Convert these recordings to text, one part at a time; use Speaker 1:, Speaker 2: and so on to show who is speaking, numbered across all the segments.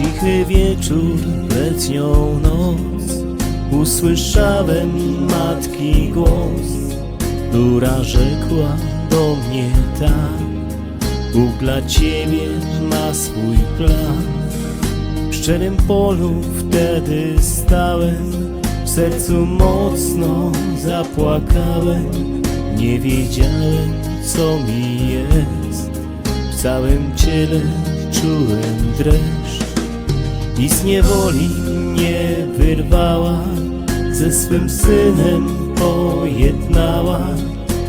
Speaker 1: Cichy wieczór, letnią noc. Usłyszałem matki głos Która rzekła do mnie tak. Bóg dla ciebie ma swój plan. W szczerym polu wtedy stałem. W sercu mocno zapłakałem. Nie wiedziałem co mi jest. W całym ciele czułem dreszcz i z niewoli mnie wyrwała, ze swym synem pojednała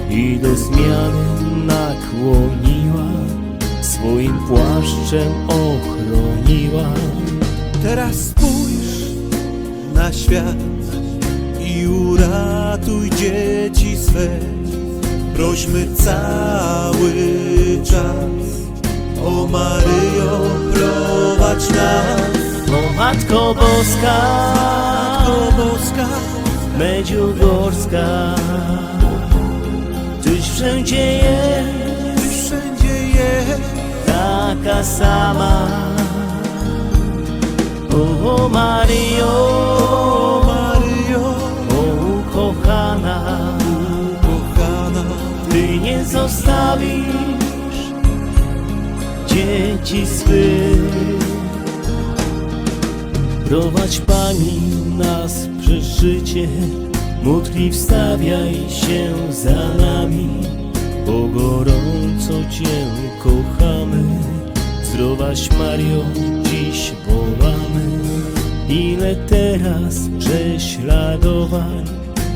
Speaker 1: i do zmiany nakłoniła, swoim płaszczem ochroniła.
Speaker 2: Teraz spójrz na świat i uratuj dzieci swe. Prośmy cały czas, o Maryjo, prowadź nas.
Speaker 1: Matko Boska, Matko
Speaker 2: Boska,
Speaker 1: Medziugorska, Tyś wszędzie jest Ty
Speaker 2: wszędzie jest.
Speaker 1: taka sama. O Maryjo, O
Speaker 2: Maryjo,
Speaker 1: o ukochana,
Speaker 2: kochana,
Speaker 1: Ty nie zostawisz dzieci swych. Prowadź Pani nas przez życie, módl wstawiaj się za nami, bo gorąco Cię kochamy. Zdrowaś Mario, dziś wołamy. Ile teraz prześladowań,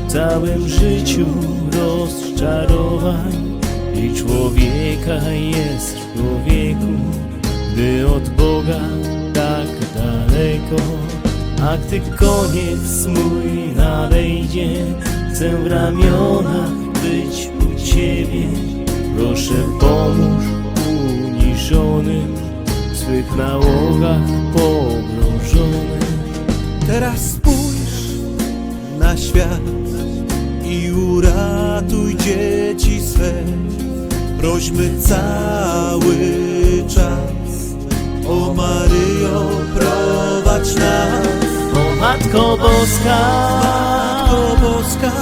Speaker 1: w całym życiu rozczarowań i człowieka jest człowieku, A gdy koniec mój nadejdzie, chcę w ramionach być u Ciebie. Proszę pomóż uniżonym, w swych nałogach pogrążonym.
Speaker 2: Teraz spójrz na świat i uratuj dzieci swe. Prośmy cały
Speaker 1: Matko Boska, Matko
Speaker 2: Boska,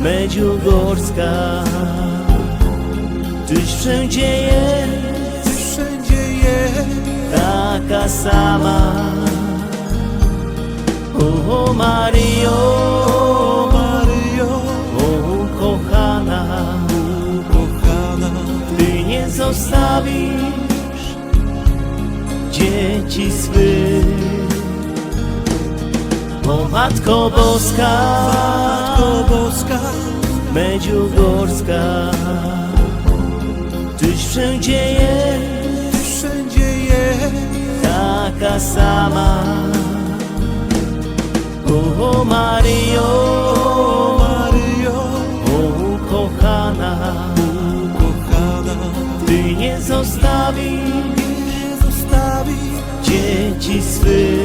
Speaker 1: Medziugorska, Tyś wszędzie jest Ty
Speaker 2: wszędzie jest.
Speaker 1: taka sama. O Maryjo, O
Speaker 2: Maryjo,
Speaker 1: o ukochana,
Speaker 2: kochana,
Speaker 1: Ty nie zostawisz dzieci swych. O Matko Boska, Matko
Speaker 2: Boska,
Speaker 1: Medziugorska, Tyś wszędzie jest,
Speaker 2: wszędzie jest,
Speaker 1: taka sama. O Mario, o Mario, o ukochana,
Speaker 2: ukochana,
Speaker 1: Ty nie zostawisz, nie
Speaker 2: zostawisz.
Speaker 1: Dzieci swych.